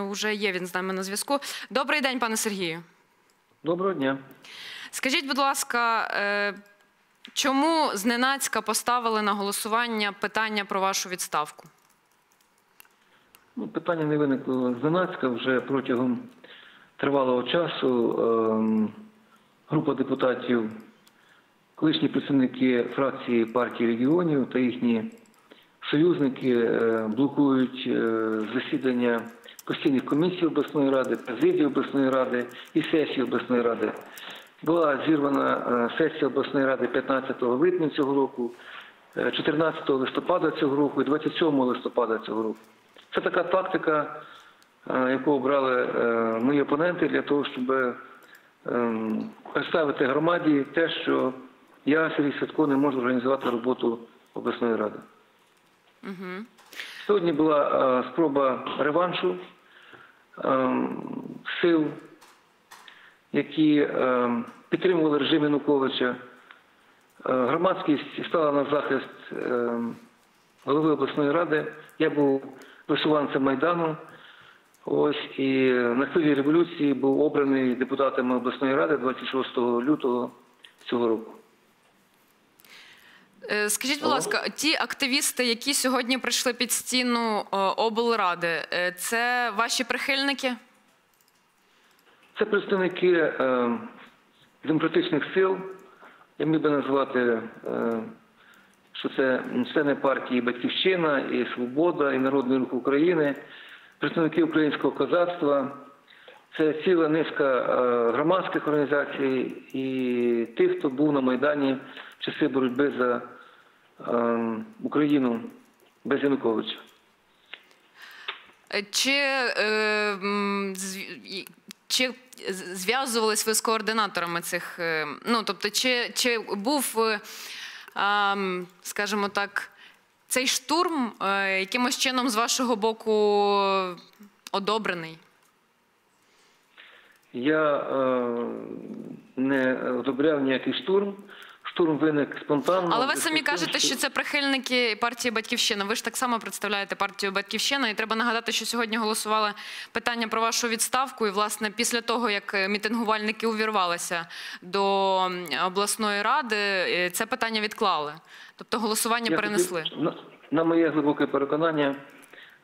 вже є він з нами на зв'язку. Добрий день, пане Сергію. Доброго дня. Скажіть, будь ласка, е, чому зненацька поставили на голосування питання про вашу відставку? Ну, питання не виникло зненацька. Вже протягом тривалого часу ем, група депутатів, колишні представники фракції партії регіонів та їхні союзники е, блокують е, засідання постійних комісій обласної ради, президії обласної ради і сесії обласної ради. Була зірвана е, сесія обласної ради 15 липня цього року, е, 14 листопада цього року і 27 листопада цього року. Це така тактика, е, яку обрали е, мої опоненти для того, щоб ем, представити громаді те, що я, Сергій Садко, не можу організувати роботу обласної ради. Сьогодні була е, спроба реваншу сил, які ем, підтримували режим Януковича. Е, Громадськість стала на захист ем, голови обласної ради. Я був висуванцем Майдану. Ось і на хвилі революції був обраний депутатами обласної ради 26 лютого цього року. Е, Скажіть, будь ласка, ті активісти, які сьогодні прийшли під стіну е, облради, е, це ваші прихильники? Це представники е, демократичних сил. Я міг би назвати, е, що це члени партії Батьківщина, і Свобода, і Народний рух України, представники українського козацтва. Це ціла низка е, громадських організацій і тих, хто був на Майдані в часи боротьби за е, Україну без Януковича. Чи, е, м, зв- і- чи зв'язувались ви з координаторами цих? е, Ну, тобто, чи, чи був, скажімо так, цей штурм е, якимось чином з вашого боку одобрений? Я е, не одобряв ніякий штурм. Штурм виник спонтанно. Але ви самі кажете, що це прихильники партії Батьківщина. Ви ж так само представляєте партію Батьківщина. І треба нагадати, що сьогодні голосували питання про вашу відставку. І, власне, після того, як мітингувальники увірвалися до обласної ради, е, це питання відклали. Тобто голосування Я перенесли. на, на моє глибоке переконання,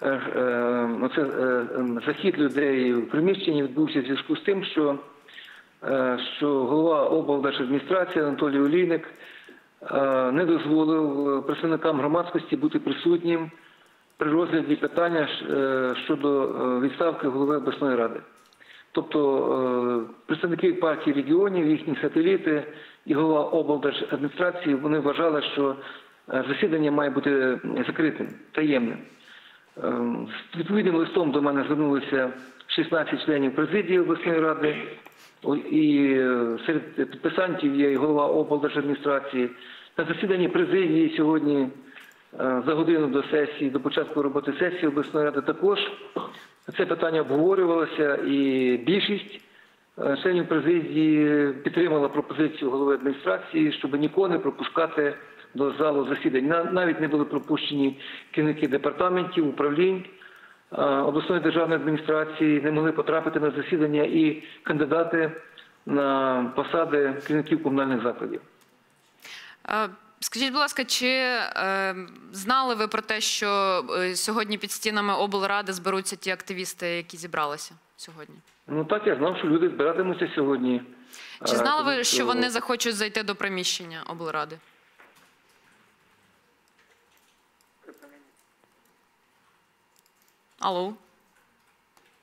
оце, е, е, захід людей в приміщенні відбувся в зв'язку з тим, що, е, що голова облдержадміністрації Анатолій Олійник е, не дозволив е, представникам громадськості бути присутнім при розгляді питання е, щодо е, відставки голови обласної ради. Тобто е, представники партії регіонів, їхні сателіти і голова облдержадміністрації вони вважали, що е, засідання має бути закритим, таємним. Е, З відповідним листом до мене звернулися 16 членів президії обласної ради, і е, серед підписантів є і голова облдержадміністрації. На засіданні президії сьогодні е, за годину до сесії, до початку роботи сесії обласної ради також це питання обговорювалося, і більшість е, членів президії підтримала пропозицію голови адміністрації, щоб нікого не пропускати до залу засідань. Навіть не були пропущені керівники департаментів, управлінь обласної державної адміністрації, не могли потрапити на засідання і кандидати на посади керівників комунальних закладів. Е, Скажіть, будь ласка, чи е, знали ви про те, що е, сьогодні під стінами облради зберуться ті активісти, які зібралися сьогодні? Ну так я знав, що люди збиратимуться сьогодні. Чи знали ви, що вони захочуть зайти до приміщення облради? Алло?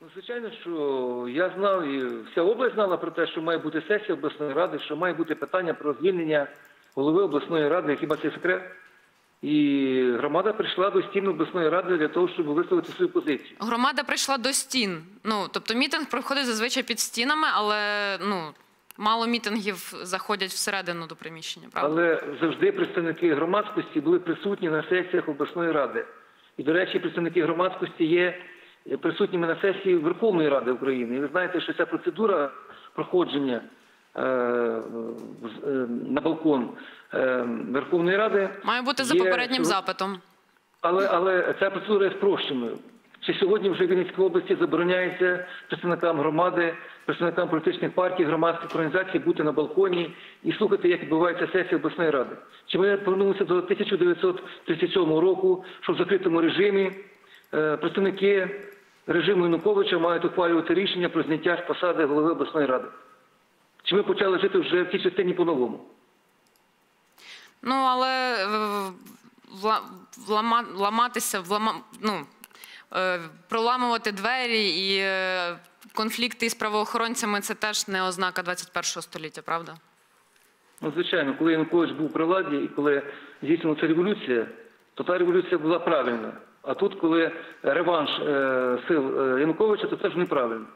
Ну, звичайно, що я знав, і вся область знала про те, що має бути сесія обласної ради, що має бути питання про звільнення голови обласної ради, хіба це секрет. І громада прийшла до стін обласної ради для того, щоб висловити свою позицію. Громада прийшла до стін. Ну, тобто мітинг проходить зазвичай під стінами, але ну, мало мітингів заходять всередину до приміщення, правда? Але завжди представники громадськості були присутні на сесіях обласної ради. І, до речі, представники громадськості є присутніми на сесії Верховної Ради України. І ви знаєте, що ця процедура проходження е, е, на балкон е, Верховної Ради Має бути за є- попереднім запитом. Але, але ця процедура є спрощеною. Чи сьогодні вже в Вінницькій області забороняється представникам громади, представникам політичних партій, громадських організацій бути на балконі і слухати, як відбувається сесія обласної ради? Чи ми повернулися до 1937 року, що в закритому режимі е, представники режиму Януковича мають ухвалювати рішення про зняття з посади голови обласної ради? Чи ми почали жити вже в цій частині по-новому? Ну, але е, вла- влама, ламатися, влама, ну, е, проламувати двері і е, конфлікти із правоохоронцями це теж не ознака 21 століття, правда? Ну, звичайно, коли Янукович був при владі і коли здійснилася революція, то та революція була правильна. А тут, коли реванш е, сил е, Януковича, то це ж неправильно.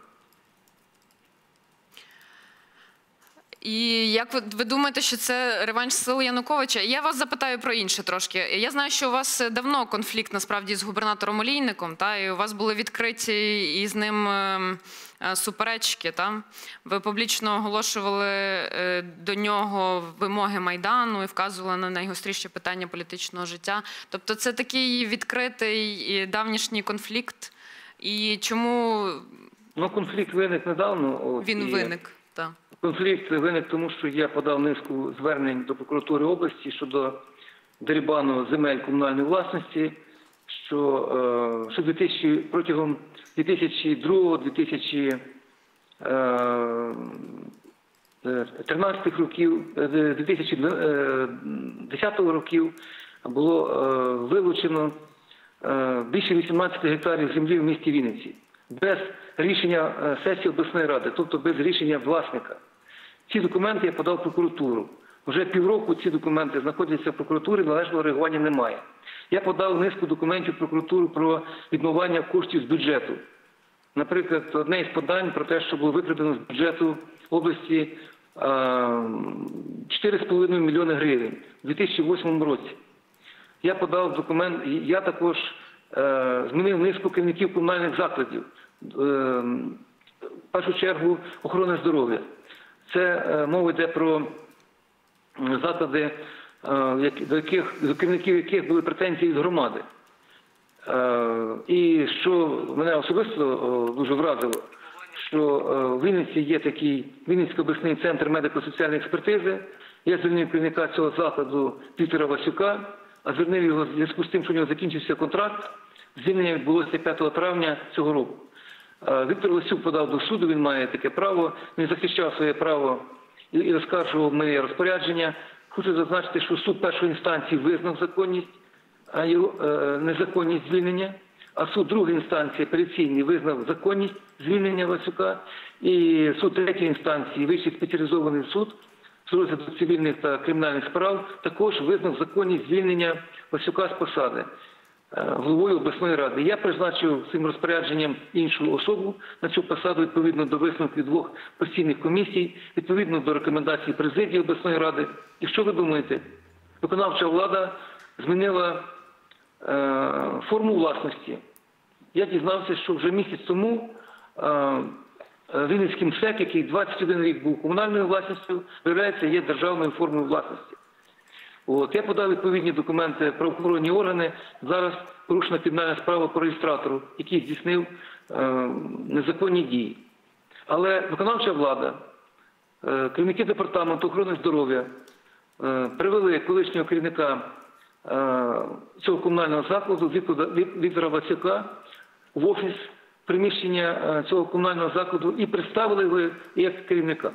І як ви, ви думаєте, що це реванш сил Януковича? Я вас запитаю про інше трошки. Я знаю, що у вас давно конфлікт насправді з губернатором Олійником, та і у вас були відкриті із ним ем, е, суперечки. Та ви публічно оголошували е, до нього вимоги майдану і вказували на найгостріші питання політичного життя. Тобто, це такий відкритий і давнішній конфлікт. І чому Ну, конфлікт виник недавно. він і виник? Та. Конфлікт виник тому, що я подав низку звернень до прокуратури області щодо дерибану земель комунальної власності, що, е, що 2000, протягом 2002-2013 років, е, 2010 років було е, вилучено е, більше 18 гектарів землі в місті Вінниці без рішення е, сесії обласної ради, тобто без рішення власника. Ці документи я подав в прокуратуру. Вже півроку ці документи знаходяться в прокуратурі, належного реагування немає. Я подав низку документів в прокуратуру про відмивання коштів з бюджету. Наприклад, одне із подань про те, що було викрадено з бюджету області е, 4,5 мільйони гривень у 2008 році. Я подав документ, я також е, змінив низку керівників комунальних закладів, е, в першу чергу охорони здоров'я. Це е, мова йде про заклади, е, до яких до керівників яких були претензії від громади. Е, І що мене особисто дуже вразило, що в Вінниці є такий Вінницький обласний центр медико-соціальної експертизи. Я звільнив керівника цього закладу Віктора Васюка, а звільнив його в зв'язку з тим, що у нього закінчився контракт. Звільнення відбулося 5 травня цього року. Віктор Васюк подав до суду, він має таке право, він захищав своє право і оскаржував моє розпорядження. Хочу зазначити, що суд першої інстанції визнав законність е, незаконність звільнення, а суд другої інстанції апеляційний визнав законність звільнення Васюка, і суд третьої інстанції, вищий спеціалізований суд з розгляду цивільних та кримінальних справ, також визнав законність звільнення Васюка з посади головою обласної ради. Я призначив цим розпорядженням іншу особу на цю посаду відповідно до висновків двох постійних комісій, відповідно до рекомендацій президії обласної ради. І що ви думаєте? Виконавча влада змінила е, форму власності. Я дізнався, що вже місяць тому е, е, Вінницький МСЕК, який 21 рік був комунальною власністю, виявляється, є державною формою власності. От, я подав відповідні документи правоохоронні органи. Зараз порушена кримінальна справа по реєстратору, який здійснив е, незаконні дії. Але виконавча влада, е, керівники департаменту охорони здоров'я е, привели колишнього керівника е, цього комунального закладу Віктора Васюка в офіс приміщення е, цього комунального закладу і представили його як керівника.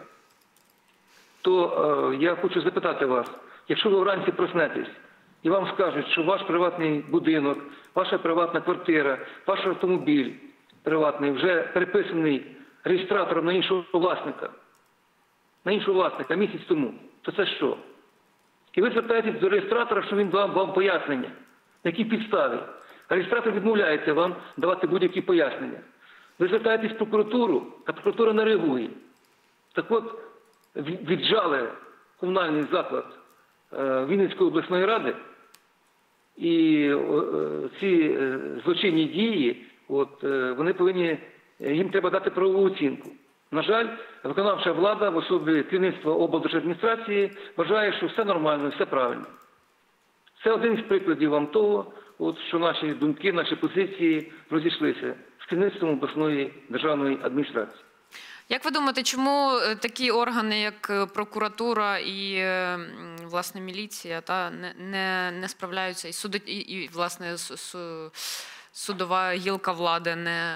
То е, я хочу запитати вас, якщо ви вранці проснетесь і вам скажуть, що ваш приватний будинок, ваша приватна квартира, ваш автомобіль приватний вже переписаний реєстратором на іншого власника, на іншого власника місяць тому, то це що? І ви звертаєтесь до реєстратора, що він дав вам пояснення, на якій підставі. Реєстратор відмовляється вам давати будь-які пояснення. Ви звертаєтесь в прокуратуру, а прокуратура не реагує. Так от, від- віджали комунальний заклад Вінницької обласної ради, і е, е, ці е, злочинні дії, от, е, вони повинні, е, їм треба дати правову оцінку. На жаль, виконавча влада в особі керівництва облдержадміністрації вважає, що все нормально, все правильно. Це один з прикладів вам того, от що наші думки, наші позиції розійшлися з керівництвом обласної державної адміністрації. Як ви думаєте, чому е, такі органи, як е, прокуратура і е, власне міліція, та не, не, не справляються і суди, і, і власне судова гілка влади не,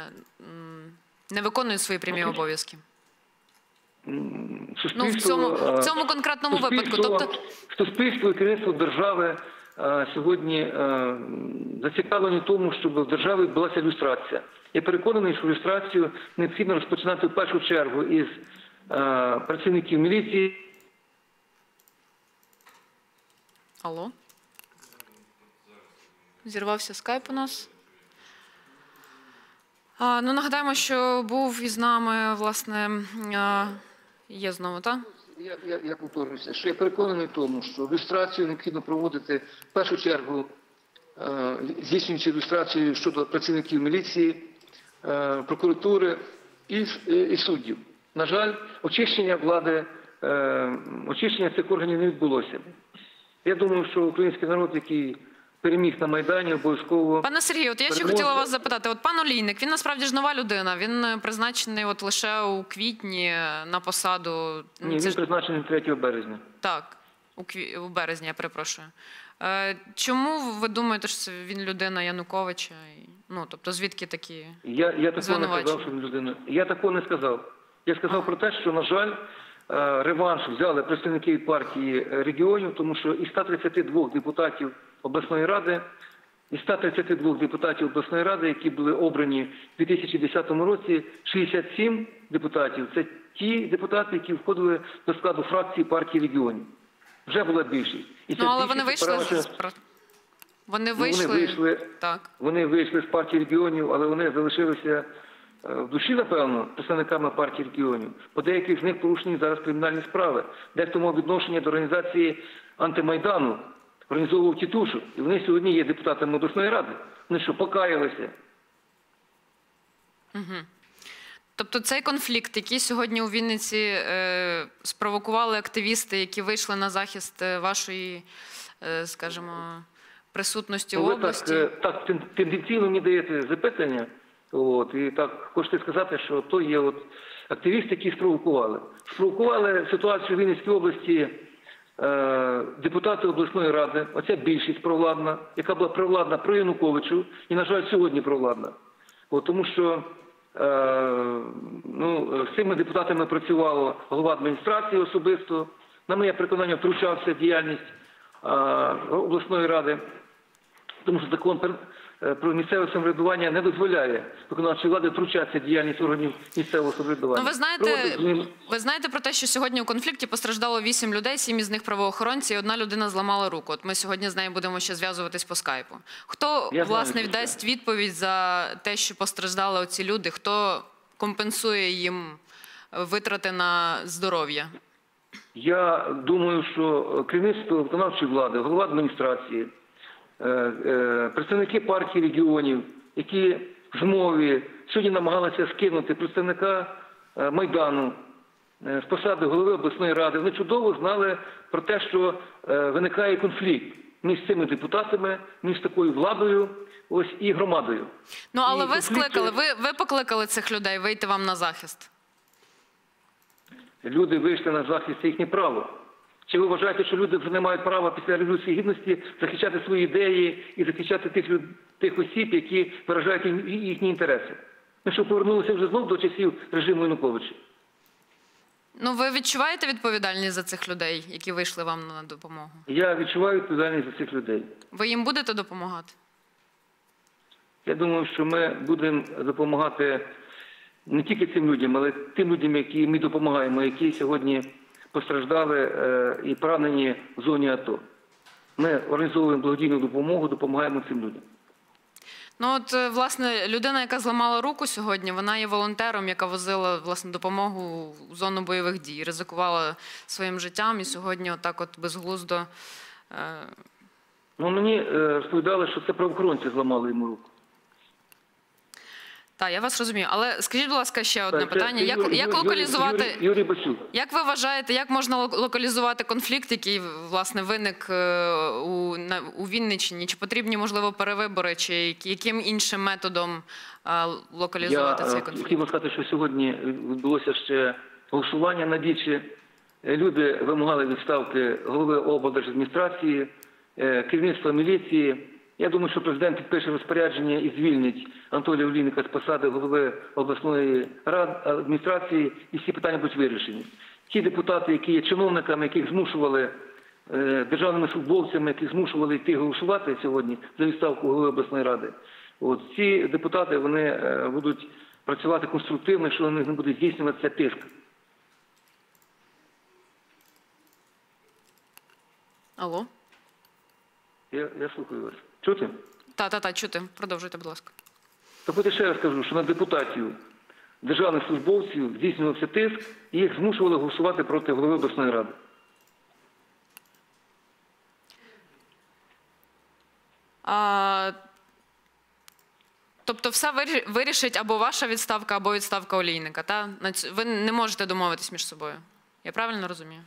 не виконує свої прямі Ну, обов'язки? Ну в цьому в цьому конкретному випадку, тобто суспільство і керівництво держави сьогодні е, зацікавлені в тому, щоб в державі відбулася люстрація. Я переконаний, що люстрацію необхідно розпочинати в першу чергу із е, працівників міліції. Алло? Зірвався скайп у нас. Ну, нагадаємо, що був із нами, власне, є знову, так? Я, я, я повторюся, що я переконаний в тому, що люстрацію необхідно проводити в першу чергу, е, здійснюючи люстрацію щодо працівників міліції, е, прокуратури і, і, і суддів. На жаль, очищення влади, е, очищення цих органів не відбулося. Я думаю, що український народ, який переміг на Майдані, обов'язково Пане Сергію, от я ще хотіла вас запитати: от пан Олійник, він насправді ж нова людина. Він е, призначений от лише у квітні е, на посаду. Ні, це він ж призначений 3 березня. так, у кві... у березні, я перепрошую. Е, чому ви думаєте, що це він людина Януковича? І, Ну, тобто, звідки такі? Я, я такого не Звинувачення. сказав, що він людина. Я такого не сказав. Я сказав про те, що, на жаль, е, реванш взяли представники партії е, регіонів, тому що із 132 депутатів обласної ради, із 132 депутатів обласної ради, які були обрані в 2010 році, 67 депутатів це ті депутати, які входили до складу фракції партії регіонів. Вже була більшість. І Ну, але більшість вони вийшли з Вони Ну, вийшли. Вони вийшли Так. вони вийшли з партії регіонів, але вони залишилися е, в душі, напевно, представниками партії регіонів. По деяких з них порушені зараз кримінальні справи. Дехто мав відношення до організації антимайдану, організовував тітушу. І вони сьогодні є депутатами обласної ради. Вони що, покаялися? Тобто цей конфлікт, який сьогодні у Вінниці е, спровокували активісти, які вийшли на захист е, вашої, е, скажімо, присутності Ну, в так, області. е, так тен- тенденційно мені даєте запитання, от, і так хочете сказати, що то є от активісти, які спровокували. Спровокували ситуацію в Вінницькій області депутати обласної ради, оця більшість провладна, яка була провладна про Януковичу, і, на жаль, сьогодні провладна. От, тому що е, ну, з цими депутатами працювало голова адміністрації особисто, на моє переконання, втручався в діяльність е, обласної ради. Тому що закон е, про місцеве самоврядування не дозволяє виконавчій влади втручатися діяльність органів місцевого самоврядування. Ну, ви знаєте, Проводить ви знаєте про те, що сьогодні у конфлікті постраждало вісім людей, сім із них правоохоронці, і одна людина зламала руку. От ми сьогодні з нею будемо ще зв'язуватись по скайпу. Хто знаю, власне що віддасть відповідь за те, що постраждали оці люди? Хто компенсує їм е, витрати на здоров'я? Я думаю, що керівництво виконавчої влади, голова адміністрації, е, е, представники партії регіонів, які в змові сьогодні намагалися скинути представника е, Майдану е, з посади голови обласної ради, вони чудово знали про те, що е, виникає конфлікт між цими депутатами, між такою владою, ось і громадою. Ну але І ви конфлікти- скликали, ви, ви покликали цих людей вийти вам на захист. Люди вийшли на захист, це їхнє право. Чи ви вважаєте, що люди вже не мають права після революції гідності захищати свої ідеї і захищати тих, люд- тих осіб, які виражають їхні інтереси? Ми що повернулися вже знов до часів режиму Януковича? Ну ви відчуваєте відповідальність за цих людей, які вийшли вам на допомогу? Я відчуваю відповідальність за цих людей. Ви їм будете допомагати? Я думаю, що ми будемо допомагати не тільки цим людям, але тим людям, які ми допомагаємо, які сьогодні постраждали е, і поранені в зоні АТО. Ми організовуємо благодійну допомогу, допомагаємо цим людям. Ну от е, власне людина, яка зламала руку сьогодні, вона є волонтером, яка возила власне допомогу в зону бойових дій, ризикувала своїм життям, і сьогодні, отак, от безглуздо. Е, Ну, мені розповідали, що це правоохоронці зламали йому руку. Так, я вас розумію. Але скажіть, будь ласка, ще одне питання: як, Юрій- як локалізувати? Юрій, Юрій Басюк. Як ви вважаєте, як можна локалізувати конфлікт, який власне виник е, у, на, у Вінниччині? Чи потрібні можливо перевибори, чи яким іншим методом е, локалізувати Я цей е, конфлікт? хотів би сказати, що сьогодні відбулося ще голосування на дічі. Люди вимагали відставки голови облдержадміністрації, керівництва міліції. Я думаю, що президент підпише розпорядження і звільнить Анатолія Олійника з посади голови обласної ради адміністрації, і всі питання будуть вирішені. Ті депутати, які є чиновниками, яких змушували е, державними службовцями, яких змушували йти голосувати сьогодні за відставку голови обласної ради. От ці депутати вони е, будуть працювати конструктивно, якщо на них не буде здійснюватися тиск. Алло? Я, я слухаю вас. Чути? Та, та, та, чути. Продовжуйте, будь ласка. Так от я ще раз кажу, що на депутатів, державних службовців здійснювався тиск, і їх змушували голосувати проти голови обласної ради. А, тобто, все вирішить або ваша відставка, або відставка олійника. Та? Ви не можете домовитись між собою. Я правильно розумію?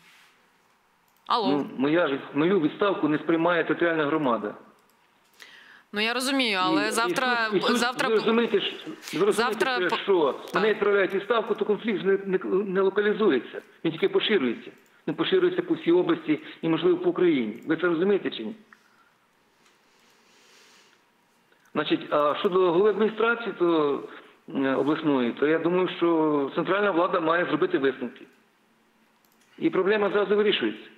Алло. Ну, моя мою відставку не сприймає територіальна громада. Ну я розумію, але І- завтра і, і завтра ви розумієте, що, ви розумієте, завтра по- що Так. відправляють відставку, то конфлікт не, не, не локалізується. Він тільки поширюється. Він поширюється по всій області і, можливо, по Україні. Ви це розумієте чи ні? Значить, а щодо голови адміністрації то, е, обласної, то я думаю, що центральна влада має зробити висновки. І проблема зразу вирішується.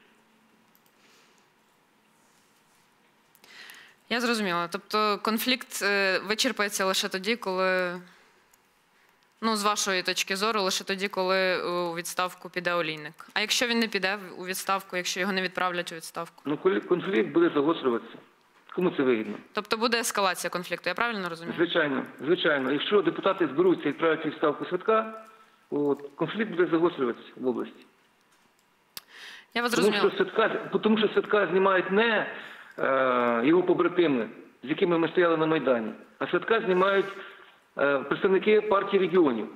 Я зрозуміла. Тобто конфлікт е, вичерпається лише тоді, коли. Ну, з вашої точки зору, лише тоді, коли е, у відставку піде олійник. А якщо він не піде у відставку, якщо його не відправлять у відставку? Ну, конфлікт буде загострюватися. Кому це вигідно? Тобто буде ескалація конфлікту, я правильно розумію? Звичайно, звичайно. Якщо депутати зберуться і відправлять відставку святка, от, конфлікт буде загострюватися в області. Я вас Тому що святка, тому що святка знімають не його побратими, з якими ми стояли на Майдані, а святка знімають е, представники партії регіонів.